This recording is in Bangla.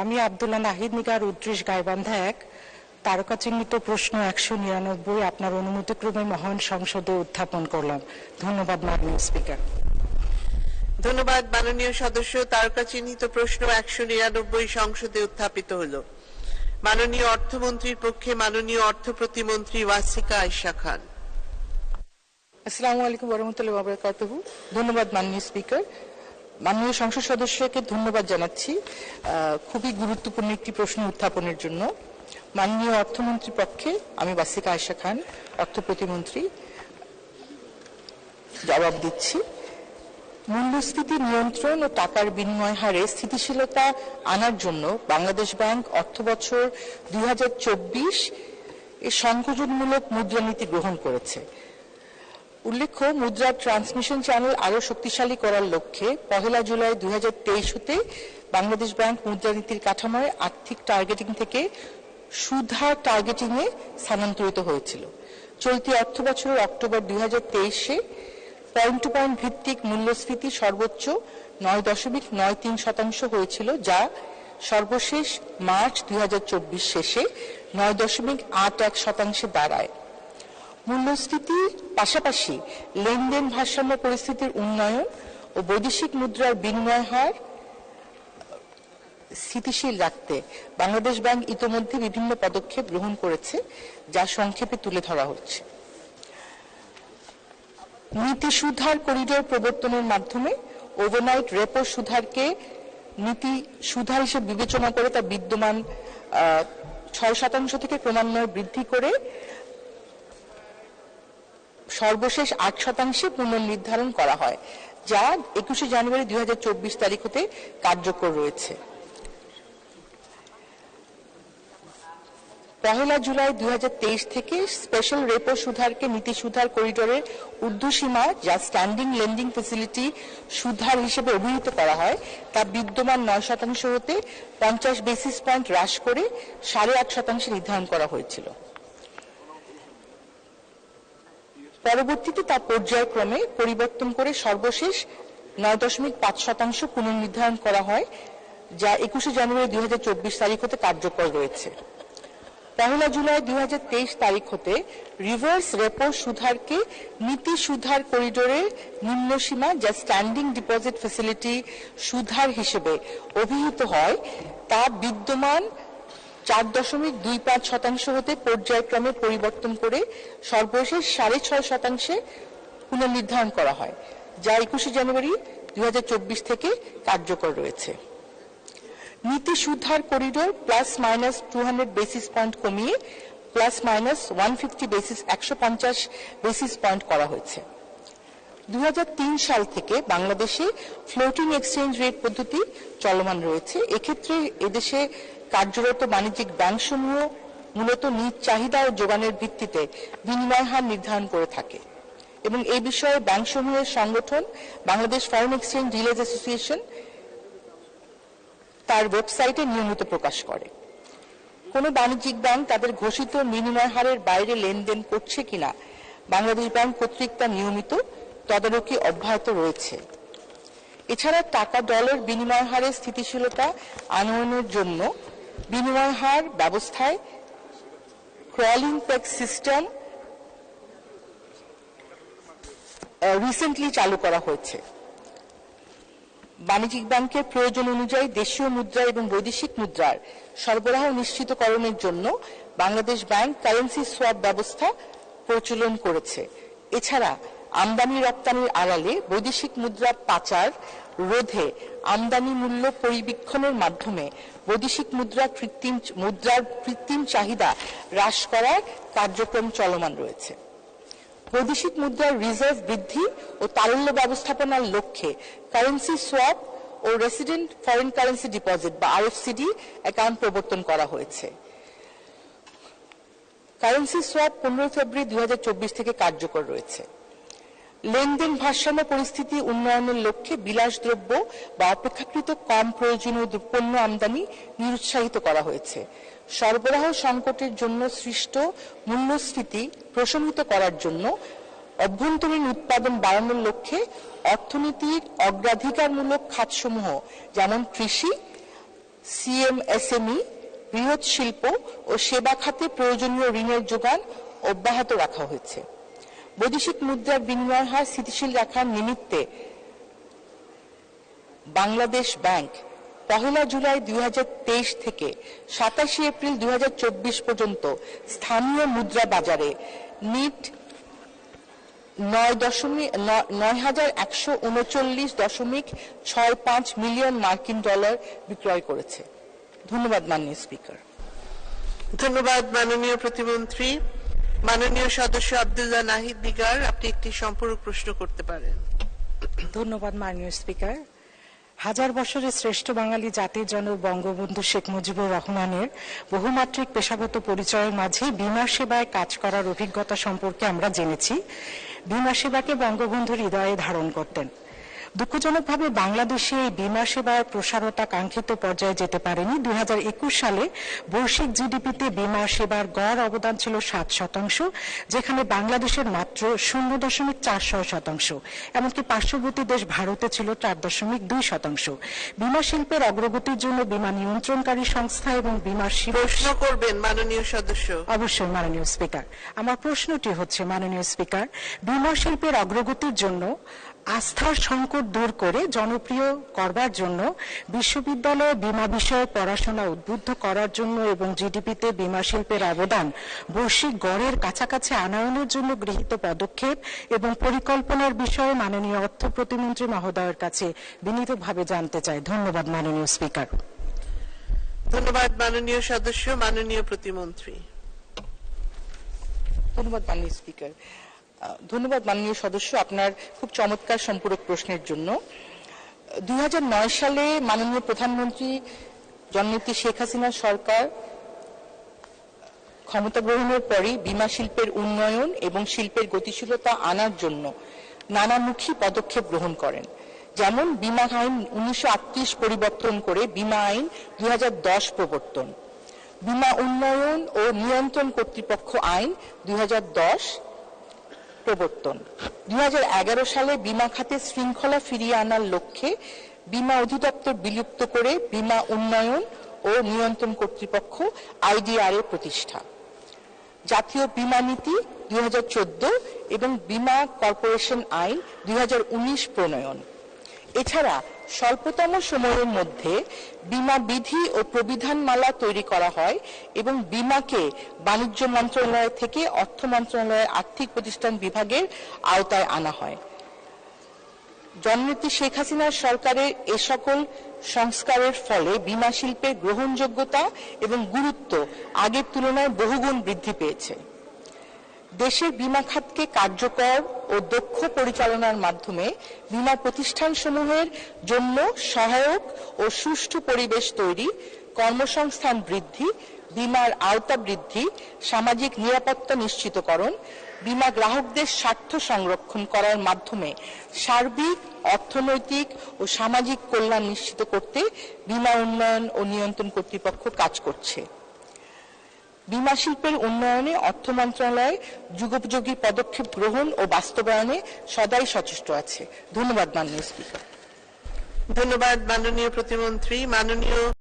আমি আবদুল্লাহ নাহিদ নিগার উদ্রিস গাইবান্ধা এক তারকা চিহ্নিত প্রশ্ন একশো নিরানব্বই আপনার অনুমতিক্রমে মহান সংসদে উত্থাপন করলাম। ধন্যবাদ মাননীয় স্পিকার। ধন্যবাদ মাননীয় সদস্য তারকা চিহ্নিত প্রশ্ন একশো নিরানব্বই সংসদে উত্থাপিত হলো। মাননীয় অর্থমন্ত্রীর পক্ষে মাননীয় অর্থ প্রতিমন্ত্রী ওয়াসিকা আয়শা খান। আসসালামু আলাইকুম রহমতুল্লাহ বাবরকাতহু ধন্যবাদ মাননীয় স্পিকার। মাননীয় সংসদ সদস্যকে ধন্যবাদ জানাচ্ছি খুবই গুরুত্বপূর্ণ একটি প্রশ্ন উত্থাপনের জন্য। মাননীয় অর্থমন্ত্রীর পক্ষে আমি বাসিকা আয়শা খান, অর্থ প্রতিমন্ত্রী, জবাব দিচ্ছি। মূল্যস্ফীতি নিয়ন্ত্রণ ও টাকার বিনিময় হারে স্থিতিশীলতা আনার জন্য বাংলাদেশ ব্যাংক অর্থবছর দুই হাজার চব্বিশ এ সংযোজনমূলক মুদ্রানীতি গ্রহণ করেছে। উল্লেখ্য, মুদ্রা ট্রান্সমিশন চ্যানেল আরও শক্তিশালী করার লক্ষ্যে পহেলা জুলাই দুই হতে বাংলাদেশ ব্যাংক মুদ্রানীতির কাঠামোয় আর্থিক টার্গেটিং থেকে সুধা টার্গেটিং এ স্থানান্তরিত হয়েছিল। চলতি অর্থ বছরের অক্টোবর দুই হাজার তেইশে পয়েন্ট টু পয়েন্ট ভিত্তিক মূল্যস্ফীতি সর্বোচ্চ নয় দশমিক নয় তিন শতাংশ হয়েছিল, যা সর্বশেষ মার্চ দুই হাজার চব্বিশ শেষে নয় দশমিক আট এক শতাংশে দাঁড়ায়। মূল্যস্ফীতির পাশাপাশি লেনদেন ভারসাম্য পরিস্থিতির উন্নয়ন ও বৈদেশিক মুদ্রার বিনিময় হার স্থিতিশীল রাখতে বাংলাদেশ ব্যাংক ইতোমধ্যে বিভিন্ন পদক্ষেপ গ্রহণ করেছে, যা সংক্ষেপে তুলে ধরা হচ্ছে। নীতি সুধার করিডোর প্রবর্তনের মাধ্যমে ওভারনাইট রেপো সুধারকে নীতি সুধার হিসেবে বিবেচনা করে তা বিদ্যমান ছয় শতাংশ থেকে ক্রমান্বয়ে বৃদ্ধি করে সর্বশেষ আট শতাংশে পুনর্নির্ধারণ করা হয়, যা একুশে জানুয়ারি দুই তারিখ হতে কার্যকর রয়েছে। পহেলা জুলাই দুই থেকে স্পেশাল রেপো সুধারকে নীতি সুধার করিডোরের ঊর্ধ্বসীমা, যা স্ট্যান্ডিং লেন্ডিং ফেসিলিটি সুধার হিসেবে অভিহিত করা হয়, তা বিদ্যমান নয় শতাংশ হতে পঞ্চাশ বেসিস পয়েন্ট হ্রাস করে সাড়ে আট শতাংশে নির্ধারণ করা হয়েছিল। পরবর্তীতে তা পর্যায়ক্রমে পরিবর্তন করে সর্বশেষ নয় দশমিক পাঁচ শতাংশ পুনর্নির্ধারণ করা হয়, যা একুশে জানুয়ারি দুই হাজার চব্বিশ তারিখ হতে কার্যকর রয়েছে। পহেলা জুলাই দুই হাজার তেইশ তারিখ হতে রিভার্স রেপো সুধারকে নীতি সুধার করিডোরের নিম্নসীমা, যা স্ট্যান্ডিং ডিপোজিট ফেসিলিটি সুধার হিসেবে অভিহিত হয়, তা বিদ্যমান চার দশমিক দুই পাঁচ শতাংশ হতে পর্যায়ক্রমে পরিবর্তন করে সর্বশেষ সাড়ে ছয় শতাংশে পুনর্নির্ধারণ করা হয়, যা একুশে জানুয়ারি দুই হাজার চব্বিশ থেকে কার্যকর রয়েছে। নীতি সুধার corridor plus minus two basis point কমিয়ে plus minus one fifty basis একশো পঞ্চাশ বেসিস পয়েন্ট করা হয়েছে। দু হাজার তিন সাল থেকে বাংলাদেশে ফ্লোটিং এক্সচেঞ্জ রেট পদ্ধতি চলমান রয়েছে। এক্ষেত্রে এদেশে কার্যরত বাণিজ্যিক ব্যাংকসমূহ মূলত নিজ চাহিদা ও যোগানের ভিত্তিতে বিনিময় হার নির্ধারণ করে থাকে। এবং এই বিষয়ে ব্যাংকসমূহের সংগঠন Bangladesh foreign exchange dealers association তার ওয়েবসাইটে নিয়মিত প্রকাশ করে। কোনো বাণিজ্যিক ব্যাংক তাদের ঘোষিত বিনিময় হারের বাইরে লেনদেন করছে কিনা বাংলাদেশ ব্যাংক কর্তৃক তা নিয়মিত তদারকি অব্যাহত রয়েছে। এছাড়া টাকা ডলার বিনিময় হারের স্থিতিশীলতা আনয়নের জন্য বিনিময় হার, ব্যবস্থায় ক্রলিং পেক সিস্টেম রিসেন্টলি চালু করা হয়েছে। বাণিজ্যিক ব্যাংকের প্রয়োজন অনুযায়ী দেশীয় মুদ্রা এবং বৈদেশিক মুদ্রার সরবরাহ নিশ্চিতকরণের জন্য বাংলাদেশ ব্যাংক কারেন্সি সোয়াপ ব্যবস্থা প্রচলন করেছে। এছাড়া আমদানি রপ্তানির আড়ালে বৈদেশিক মুদ্রা পাচার রোধে আমদানি মূল্য পরিবীক্ষণের মাধ্যমে বৈদেশিক মুদ্রা কৃত্রিম, মুদ্রার কৃত্রিম চাহিদা হ্রাস করার কার্যক্রম চলমান রয়েছে। বৈদেশিক মুদ্রার রিজার্ভ বৃদ্ধি ও তারল্য ব্যবস্থাপনার লক্ষ্যে কারেন্সি সোয়াপ ও রেসিডেন্ট ফরেন কারেন্সি ডিপোজিট বা আরএফসিডি অ্যাকাউন্ট প্রবর্তন করা হয়েছে। কারেন্সি সোয়াপ পনেরো ফেব্রুয়ারি দু হাজার চব্বিশ থেকে কার্যকর রয়েছে। লেনদেন ভারসাম্য পরিস্থিতি উন্নয়নের লক্ষ্যে বিলাসদ্রব্য বা অপেক্ষাকৃত কম প্রয়োজনীয় পণ্য আমদানি নিরুৎসাহিত করা হয়েছে। সরবরাহ সংকটের জন্য সৃষ্ট মূল্যস্ফীতি প্রশমিত করার জন্য অভ্যন্তরীণ উৎপাদন বাড়ানোর লক্ষ্যে অর্থনীতির অগ্রাধিকারমূলক খাতসমূহ যেমন কৃষি, সিএমএসএমই, বৃহৎ শিল্প ও সেবা খাতে প্রয়োজনীয় ঋণের যোগান অব্যাহত রাখা হয়েছে। বৈদেশিক মুদ্রার বিনিময় হার স্থিতিশীল রাখার নিমিত্তে বাংলাদেশ ব্যাংক পহেলা জুলাই দুই হাজার তেইশ থেকে সাতাশে এপ্রিল দুই হাজার চব্বিশ পর্যন্ত স্থানীয় মুদ্রা বাজারে নিট নয় দশমিক নয় হাজার একশো উনচল্লিশ দশমিক ছয় পাঁচ মিলিয়ন মার্কিন ডলার বিক্রয় করেছে। ধন্যবাদ মাননীয় স্পিকার। ধন্যবাদ মাননীয় প্রতিমন্ত্রী। মাননীয় সদস্য আব্দুল্লাহ নাহিদ দিগার আপনি একটি সম্পূরক প্রশ্ন করতে পারেন। ধন্যবাদ মাননীয় স্পিকার। হাজার বছরের শ্রেষ্ঠ বাঙালি জাতির জনক বঙ্গবন্ধু শেখ মুজিবুর রহমানের বহুমাত্রিক পেশাগত পরিচয়ের মাঝে বিমা সেবায় কাজ করার অভিজ্ঞতা সম্পর্কে আমরা জেনেছি। বিমা সেবাকে বঙ্গবন্ধু হৃদয়ে ধারণ করতেন। দুঃখজনকভাবে বাংলাদেশে এই বিমা সেবার প্রসারতা কাঙ্ক্ষিত পর্যায়ে যেতে পারেনি। দুই হাজার একুশ সালে বৈশ্বিক জিডিপিতে বিমা সেবার গড় অবদান ছিল সাত শতাংশ যেখানে বাংলাদেশের মাত্র শূন্য দশমিক চার ছয় শতাংশ এমনকি পার্শ্ববর্তী দেশ ভারতে ছিল চার দশমিক দুই শতাংশ। বিমা শিল্পের অগ্রগতির জন্য বিমা নিয়ন্ত্রণকারী সংস্থা এবং বিমা শিল্প প্রশ্ন করবেন মাননীয় সদস্য। অবশ্যই মাননীয় স্পিকার। আমার প্রশ্নটি হচ্ছে মাননীয় স্পিকার বিমা শিল্পের অগ্রগতির জন্য আস্থার সংকট দূর করে জনপ্রিয় করবার জন্য বিশ্ববিদ্যালয়ে বিমা বিষয়ে পড়াশোনা উদ্বুদ্ধ করার জন্য এবং জিডিপিতে বিমা শিল্পের অবদান বৈশ্বিক গড়ের কাছাকাছি আনয়নের জন্য গৃহীত পদক্ষেপ এবং পরিকল্পনার বিষয়ে মাননীয় অর্থ প্রতিমন্ত্রী মহোদয়ের কাছে বিনীতভাবে জানতে চাই। ধন্যবাদ মাননীয় স্পিকার। ধন্যবাদ মাননীয় সদস্য মাননীয় প্রতিমন্ত্রী। ধন্যবাদ মাননীয় স্পিকার। ধন্যবাদ মাননীয় সদস্য আপনার খুব চমৎকার সম্পূরক প্রশ্নের জন্য। দুই হাজার নয় সালে মাননীয় প্রধানমন্ত্রী জননেত্রী শেখ হাসিনা সরকার ক্ষমতা গ্রহণের পরই বিমা শিল্পের উন্নয়ন এবং শিল্পের গতিশীলতা আনার জন্য নানামুখী পদক্ষেপ গ্রহণ করেন। যেমন বিমা আইন উনিশশো আটত্রিশ পরিবর্তন করে বিমা আইন দুই হাজার দশ প্রবর্তন। বিমা উন্নয়ন ও নিয়ন্ত্রণ কর্তৃপক্ষ আইন দুই হাজার দশ প্রবর্তন। দুই সালে বিমা খাতে শৃঙ্খলা ফিরিয়ে আনার লক্ষ্যে বিমা অধিদপ্তর বিলুপ্ত করে বিমা উন্নয়ন ও নিয়ন্ত্রণ কর্তৃপক্ষ আইডিআর এর প্রতিষ্ঠা। জাতীয় বিমা নীতি দুই হাজার চোদ্দ এবং বিমা কর্পোরেশন আইন দুই হাজার উনিশ প্রণয়ন। এছাড়া স্বল্পতম সময়ের মধ্যে বিমা বিধি ও প্রবিধানমালা তৈরি করা হয় এবং বিমাকে বাণিজ্য মন্ত্রণালয় থেকে অর্থ মন্ত্রণালয়ের আর্থিক প্রতিষ্ঠান বিভাগের আওতায় আনা হয়। জননেত্রী শেখ হাসিনার সরকারের এ সকল সংস্কারের ফলে বিমা শিল্পের গ্রহণযোগ্যতা এবং গুরুত্ব আগের তুলনায় বহুগুণ বৃদ্ধি পেয়েছে। দেশের বীমা খাতকে কার্যকর ও দক্ষ পরিচালনার মাধ্যমে বীমা প্রতিষ্ঠানসমূহের জন্য সহায়ক ও সুষ্ঠু পরিবেশ তৈরি, কর্মসংস্থান বৃদ্ধি, বীমার আওতা বৃদ্ধি, সামাজিক নিরাপত্তা নিশ্চিতকরণ, বীমা গ্রাহকদের স্বার্থ সংরক্ষণ করার মাধ্যমে সার্বিক, অর্থনৈতিক ও সামাজিক কল্যাণ নিশ্চিত করতে বীমা উন্নয়ন ও নিয়ন্ত্রণ কর্তৃপক্ষ কাজ করছে। বীমা শিল্পের উন্নয়নে অর্থ মন্ত্রণালয় যুগোপযোগী পদক্ষেপ গ্রহণ ও বাস্তবায়নে সদাই সচেষ্ট আছে। ধন্যবাদ, মাননীয় স্পিকার। ধন্যবাদ, মাননীয় প্রতিমন্ত্রী। মাননীয়